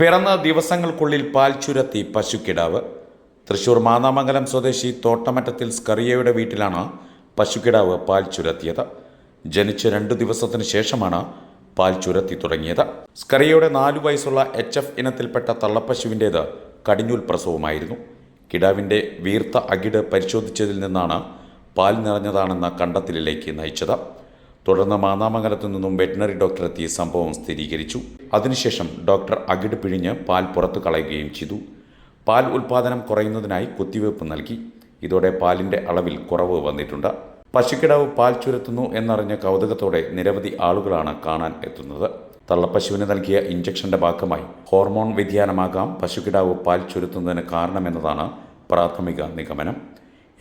പിറന്ന ദിവസങ്ങൾക്കുള്ളിൽ പാൽ ചുരത്തി പശുക്കിടാവ്. തൃശൂർ മാന്നാമംഗലം സ്വദേശി തോട്ടമറ്റത്തിൽ സ്കറിയയുടെ വീട്ടിലാണ് പശുക്കിടാവ് പാൽ ചുരത്തിയത്. ജനിച്ച് രണ്ടു ദിവസത്തിന് ശേഷമാണ് പാൽ ചുരത്തി തുടങ്ങിയത്. സ്കറിയയുടെ നാലു വയസ്സുള്ള എച്ച് എഫ് ഇനത്തിൽപ്പെട്ട തള്ളപ്പശുവിന്റേത് കടിഞ്ഞൂൽ പ്രസവമായിരുന്നു. കിടാവിന്റെ വീർത്ത അകിട് പരിശോധിച്ചതിൽ നിന്നാണ് പാൽ നിറഞ്ഞതാണെന്ന കണ്ടെത്തലിലേക്ക് നയിച്ചത്. തുടർന്ന് മാന്നാമംഗലത്തു നിന്നും വെറ്റിനറി ഡോക്ടർ സംഭവം സ്ഥിരീകരിച്ചു. അതിനുശേഷം ഡോക്ടർ അകിട് പിഴിഞ്ഞ് പാൽ പുറത്തു കളയുകയും ചെയ്തു. പാൽ ഉൽപാദനം കുറയുന്നതിനായി കുത്തിവയ്പ് നൽകി. ഇതോടെ പാലിന്റെ അളവിൽ കുറവ് വന്നിട്ടുണ്ട്. പശുക്കിടാവ് പാൽ ചുരത്തുന്നു എന്നറിഞ്ഞ കൗതുകത്തോടെ നിരവധി ആളുകളാണ് കാണാൻ എത്തുന്നത്. തള്ളപ്പശുവിന് നൽകിയ ഇഞ്ചക്ഷന്റെ ഭാഗമായി ഹോർമോൺ വ്യതിയാനമാകാം പശുക്കിടാവ് പാൽ ചുരുത്തുന്നതിന് കാരണമെന്നതാണ് പ്രാഥമിക നിഗമനം.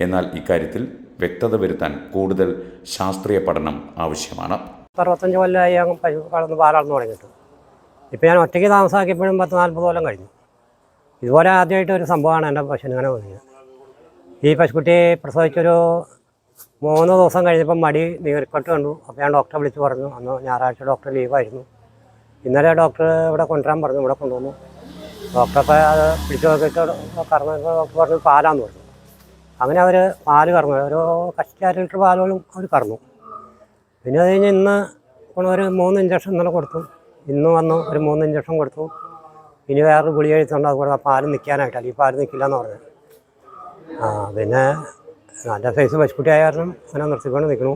എന്നാൽ ഇക്കാര്യത്തിൽ വ്യക്തത വരുത്താൻ കൂടുതൽ ശാസ്ത്രീയ പഠനം ആവശ്യമാണ്. അറുപത്തഞ്ച് കൊല്ലമായി അങ്ങ് പശു കടന്ന് പാലാണെന്ന് തുടങ്ങിയിട്ട് ഇപ്പോൾ ഞാൻ ഒറ്റയ്ക്ക് താമസമാക്കിയപ്പോഴും പത്ത് നാൽപ്പത് കൊല്ലം കഴിഞ്ഞു. ഇതുപോലെ ആദ്യമായിട്ട് ഒരു സംഭവമാണ് എന്റെ പശുവിന് ഇങ്ങനെ വന്നത് ഈ പശുക്കുട്ടിയെ പ്രസവിച്ചൊരു മൂന്ന് ദിവസം കഴിഞ്ഞപ്പം മടി നീർക്കെട്ട് കണ്ടു. അപ്പോൾ ഞാൻ ഡോക്ടറെ വിളിച്ച് പറഞ്ഞു. അന്ന് ഞായറാഴ്ച ഡോക്ടർ ലീവായിരുന്നു. ഇന്നലെ ഡോക്ടർ ഇവിടെ കൊണ്ടുവരാൻ പറഞ്ഞു. ഇവിടെ കൊണ്ടുവന്നു. ഡോക്ടറൊക്കെ അത് പിടിച്ചു നോക്കിയിട്ട് കറന്നു ഡോക്ടർ പറഞ്ഞു പാലാന്ന് പറഞ്ഞു. അങ്ങനെ അവർ പാൽ കറന്നു. ഓരോ കഷ്ടി അര ലിറ്റർ പാലുകളും അവർ കറന്നു. പിന്നെ അത് കഴിഞ്ഞ് ഇന്ന് ഒരു മൂന്ന് ഇഞ്ചക്ഷൻ ഇന്നലെ കൊടുത്തു. ഇന്ന് വന്നു ഒരു മൂന്ന് ഇഞ്ചക്ഷൻ കൊടുത്തു. ഇനി വേറൊരു ഗുളിക എഴുത്തുണ്ട് അതുകൂടെ ആ പാൽ നിൽക്കാനായിട്ടല്ല ഈ പാൽ നിൽക്കില്ല എന്ന് പറഞ്ഞു ആ പിന്നെ നല്ല സൈസ് പശുക്കുട്ടി ആയ കാരണം അങ്ങനെ നിർത്തിക്കൊണ്ട് നിൽക്കണു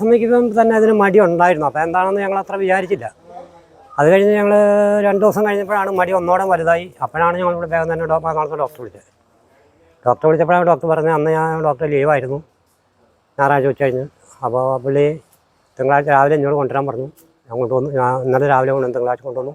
സമയക്കുമ്പം തന്നെ അതിന് മടി ഉണ്ടായിരുന്നു. അപ്പോൾ എന്താണെന്ന് ഞങ്ങൾ അത്ര വിചാരിച്ചില്ല. അത് കഴിഞ്ഞ് ഞങ്ങൾ രണ്ട് ദിവസം കഴിഞ്ഞപ്പോഴാണ് മടി ഒന്നോടെ വലുതായി. അപ്പോഴാണ് ഞങ്ങളിവിടെ വേഗം തന്നെ ഡോക്ടർ ഡോക്ടർ വിളിച്ചത്. ഡോക്ടർ വിളിച്ചപ്പോഴാണ് ഡോക്ടർ പറഞ്ഞത് അന്ന് ഞാൻ ഡോക്ടർ ലീവായിരുന്നു. ഞായറാഴ്ച ഉച്ച കഴിഞ്ഞ്. അപ്പോൾ പുള്ളി തിങ്കളാഴ്ച രാവിലെ എന്നോട് കൊണ്ടുവരാൻ പറഞ്ഞു. ഞാൻ കൊണ്ടുവന്നു. ഞാൻ ഇന്നലെ രാവിലെ കൊണ്ടുവന്ന് തിങ്കളാഴ്ച കൊണ്ടുവന്നു.